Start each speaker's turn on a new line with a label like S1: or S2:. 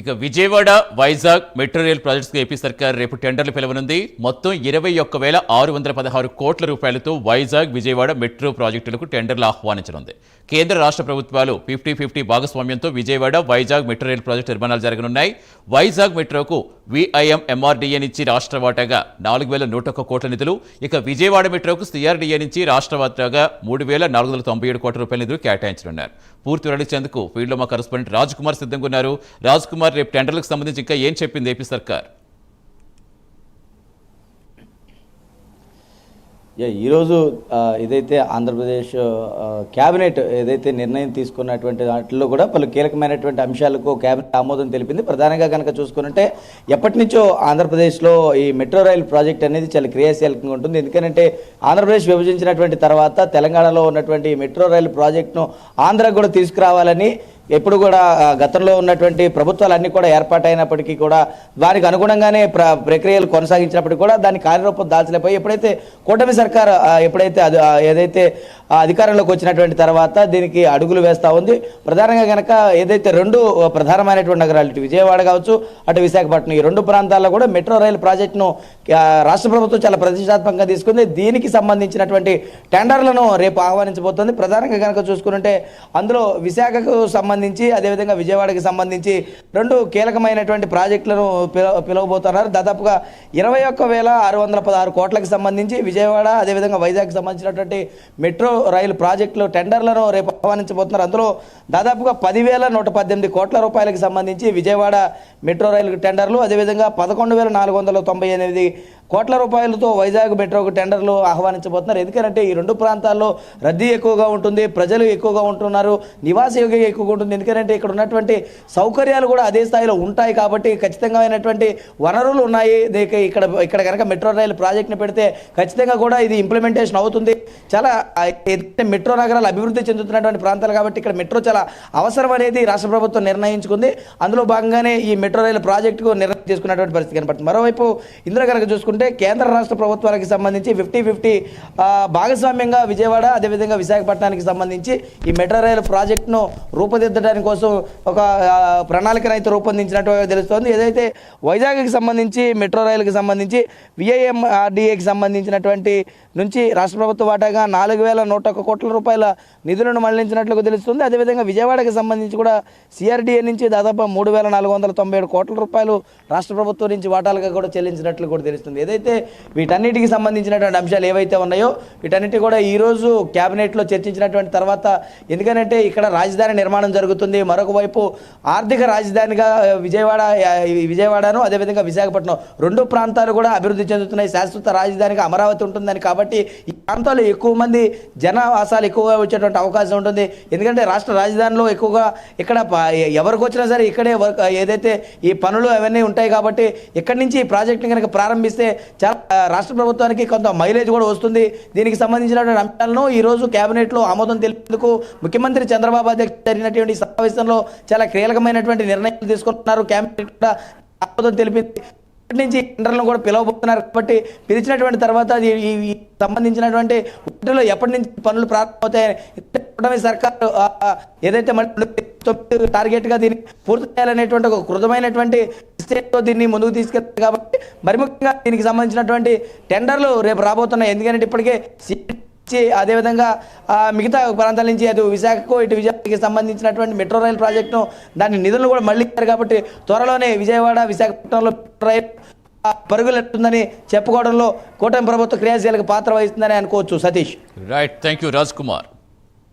S1: ఇక Vijayawada Vizag metro rail ప్రాజెక్ట్స్కి AP సర్కార్ రేపు టెండర్లు పిలవనుంది. మొత్తం ఇరవై ఒక్క వేల ఆరు వందల పదహారు కోట్ల రూపాయలతో వైజాగ్ విజయవాడ మెట్రో ప్రాజెక్టులకు టెండర్లు ఆహ్వానించనుంది. కేంద్ర రాష్ట్ర ప్రభుత్వాలు ఫిఫ్టీ ఫిఫ్టీ భాగస్వామ్యంతో Vijayawada Vizag metro rail project నిర్మాణాలు జరగనున్నాయి. వైజాగ్ మెట్రోకు విఐఎం ఎంఆర్డీఏ నుంచి రాష్ట్ర వాటాగా నాలుగు వేల నూట ఒక్క కోట్ల నిధులు. ఇక విజయవాడ మెట్రోకు సిఆర్డీఏ నుంచి రాష్ట్ర వాటాగా మూడు వేల నాలుగు వందల తొంభై ఏడు కోట్ల రూపాయల నిధులు కేటాయించనున్నారు. పూర్తి వెల్లడించేందుకు ఫీల్డ్లో మా కరస్పాండెంట్ రాజ్ కుమార్ సిద్ధంగా ఉన్నారు. రాజ్ కుమార్ రేపు టెండర్లకు సంబంధించి ఇంకా ఏం చెప్పింది ఏపీ సర్కార్?
S2: ఈరోజు ఏదైతే ఆంధ్రప్రదేశ్ క్యాబినెట్ ఏదైతే నిర్ణయం తీసుకున్నటువంటి దాంట్లో కూడా పలు కీలకమైనటువంటి అంశాలకు క్యాబినెట్ ఆమోదం తెలిపింది. ప్రధానంగా కనుక చూసుకున్నట్టే ఎప్పటి నుంచో ఆంధ్రప్రదేశ్లో ఈ మెట్రో రైల్ ప్రాజెక్ట్ అనేది చాలా క్రియాశీలకంగా ఉంటుంది. ఎందుకంటే ఆంధ్రప్రదేశ్ విభజించినటువంటి తర్వాత తెలంగాణలో ఉన్నటువంటి మెట్రో రైల్ ప్రాజెక్టును ఆంధ్రాకు కూడా తీసుకురావాలని ఎప్పుడు కూడా గతంలో ఉన్నటువంటి ప్రభుత్వాలు అన్ని కూడా ఏర్పాటైనప్పటికీ కూడా వారికి అనుగుణంగానే ప్ర ప్రక్రియలు కొనసాగించినప్పటికీ కూడా దాని కార్యరూపం దాల్చలేకపోయి ఎప్పుడైతే కూటమి సర్కార్ ఎప్పుడైతే అది ఏదైతే అధికారంలోకి వచ్చినటువంటి తర్వాత దీనికి అడుగులు వేస్తూ ఉంది ప్రధానంగా కనుక ఏదైతే రెండు ప్రధానమైనటువంటి నగరాలు ఇటు విజయవాడ కావచ్చు అటు విశాఖపట్నం ఈ రెండు ప్రాంతాల్లో కూడా మెట్రో రైల్ ప్రాజెక్టును రాష్ట్ర ప్రభుత్వం చాలా ప్రతిష్టాత్మకంగా తీసుకుంది. దీనికి సంబంధించినటువంటి టెండర్లను రేపు ఆహ్వానించబోతోంది. ప్రధానంగా కనుక చూసుకుంటే అందులో విశాఖకు సంబంధించి అదేవిధంగా విజయవాడకి సంబంధించి రెండు కీలకమైనటువంటి ప్రాజెక్టులను పిలవబోతున్నారు. దాదాపుగా ఇరవై ఒక్క వేల ఆరు వందల పదహారు కోట్లకు సంబంధించి విజయవాడ అదేవిధంగా వైజాగ్కి సంబంధించినటువంటి మెట్రో రైలు ప్రాజెక్టులు టెండర్లను రేపు ఆహ్వానించబోతున్నారు. అందులో దాదాపుగా పదివేల నూట పద్దెనిమిది కోట్ల రూపాయలకు సంబంధించి విజయవాడ మెట్రో రైలు టెండర్లు అదేవిధంగా పదకొండు వేల నాలుగు వందల తొంభై ఎనిమిది కోట్ల రూపాయలతో వైజాగ్ మెట్రోకు టెండర్లు ఆహ్వానించబోతున్నారు. ఎందుకంటే ఈ రెండు ప్రాంతాల్లో రద్దీ ఎక్కువగా ఉంటుంది ప్రజలు ఎక్కువగా ఉంటున్నారు నివాస యోగ్యత ఎక్కువగా ఉంటుంది. ఎందుకంటే ఇక్కడ ఉన్నటువంటి సౌకర్యాలు కూడా అదే స్థాయిలో ఉంటాయి కాబట్టి ఖచ్చితంగా అయినటువంటి వనరులు ఉన్నాయి. ఇక్కడ ఇక్కడ కనుక మెట్రో రైలు ప్రాజెక్ట్ని పెడితే ఖచ్చితంగా కూడా ఇది ఇంప్లిమెంటేషన్ అవుతుంది. చాలా మెట్రో నగరాలు అభివృద్ధి చెందుతున్నటువంటి ప్రాంతాలు కాబట్టి ఇక్కడ మెట్రో చాలా అవసరం అనేది రాష్ట్ర ప్రభుత్వం నిర్ణయించుకుంది. అందులో భాగంగానే ఈ మెట్రో రైలు ప్రాజెక్టుకు నిర్ణయం తీసుకున్నటువంటి పరిస్థితి కనపడుతుంది. మరోవైపు ఇందులో కనుక చూసుకుంటే కేంద్ర రాష్ట్ర ప్రభుత్వాలకు సంబంధించి ఫిఫ్టీ ఫిఫ్టీ భాగస్వామ్యంగా విజయవాడ అదేవిధంగా విశాఖపట్నానికి సంబంధించి ఈ మెట్రో రైలు ప్రాజెక్టును రూపుదిద్దడానికి కోసం ఒక ప్రణాళికను అయితే రూపొందించినట్టు తెలుస్తోంది. ఏదైతే వైజాగ్కి సంబంధించి మెట్రో రైలుకి సంబంధించి విఐఎంఆర్డీఏకి సంబంధించినటువంటి నుంచి రాష్ట్ర ప్రభుత్వ వాటాగా నాలుగు వేల నూట ఒక్క కోట్ల రూపాయల నిధులను మళ్ళించినట్లుగా తెలుస్తుంది. అదేవిధంగా విజయవాడకి సంబంధించి కూడా సిఆర్డీఏ నుంచి దాదాపు మూడు వేల నాలుగు వందల తొంభై ఏడు కోట్ల రూపాయలు రాష్ట్ర ప్రభుత్వం నుంచి వాటాలుగా కూడా చెల్లించినట్లు కూడా తెలుస్తుంది. ఏదైతే వీటన్నిటికి సంబంధించినటువంటి అంశాలు ఏవైతే ఉన్నాయో వీటన్నిటి కూడా ఈరోజు క్యాబినెట్లో చర్చించినటువంటి తర్వాత ఎందుకంటే ఇక్కడ రాజధాని నిర్మాణం జరుగుతుంది. మరొక వైపు ఆర్థిక రాజధానిగా విజయవాడ విజయవాడను అదేవిధంగా విశాఖపట్నం రెండు ప్రాంతాలు కూడా అభివృద్ధి చెందుతున్నాయి. శాశ్వత రాజధానిగా అమరావతి ఉంటుందని కాబట్టి ఈ ప్రాంతాల్లో ఎక్కువ మంది జనావాసాలు ఎక్కువగా వచ్చేటువంటి అవకాశం ఉంటుంది. ఎందుకంటే రాష్ట్ర రాజధానిలో ఎక్కువగా ఇక్కడ ఎవరికి వచ్చినా సరే ఇక్కడే ఏదైతే ఈ పనులు అవన్నీ ఉంటాయి కాబట్టి ఇక్కడి నుంచి ఈ ప్రాజెక్ట్ని కనుక ప్రారంభిస్తే చాలా రాష్ట్ర ప్రభుత్వానికి కొంత మైలేజ్ కూడా వస్తుంది. దీనికి సంబంధించినటువంటి అంశాలను ఈ రోజు కేబినెట్లో ఆమోదం తెలిపేందుకు ముఖ్యమంత్రి చంద్రబాబు అధ్యక్ష జరిగినటువంటి సమావేశంలో చాలా కీలకమైనటువంటి నిర్ణయాలు తీసుకుంటున్నారు. కేబినెట్ కూడా ఆమోదం తెలిపింది. నుంచి టెండర్లను కూడా పిలవబోతున్నారు కాబట్టి పిలిచినటువంటి తర్వాత అది సంబంధించినటువంటి ఎప్పటి నుంచి పనులు ప్రారంభమవుతాయి కూటమి సర్కారు ఏదైతే మళ్ళీ టార్గెట్గా దీన్ని పూర్తి చేయాలనేటువంటి ఒక కృతమైనటువంటి స్టేట్తో దీన్ని ముందుకు తీసుకెళ్తారు కాబట్టి మరి ముఖ్యంగా దీనికి సంబంధించినటువంటి టెండర్లు రేపు రాబోతున్నాయి. ఎందుకంటే ఇప్పటికే అదేవిధంగా మిగతా ప్రాంతాల నుంచి అటు విశాఖకు ఇటు విజయవాడకి సంబంధించినటువంటి మెట్రో రైల్ ప్రాజెక్టును దాని నిధులను కూడా మళ్ళీ ఇచ్చారు కాబట్టి త్వరలోనే విజయవాడ విశాఖపట్నంలో రైల్ పరుగులెట్టుందని చెప్పుకోవడంలో కూటమి ప్రభుత్వ క్రియాశీలక పాత్ర వహిస్తుందని అనుకోవచ్చు. Satish.
S1: Right thank you Raj Kumar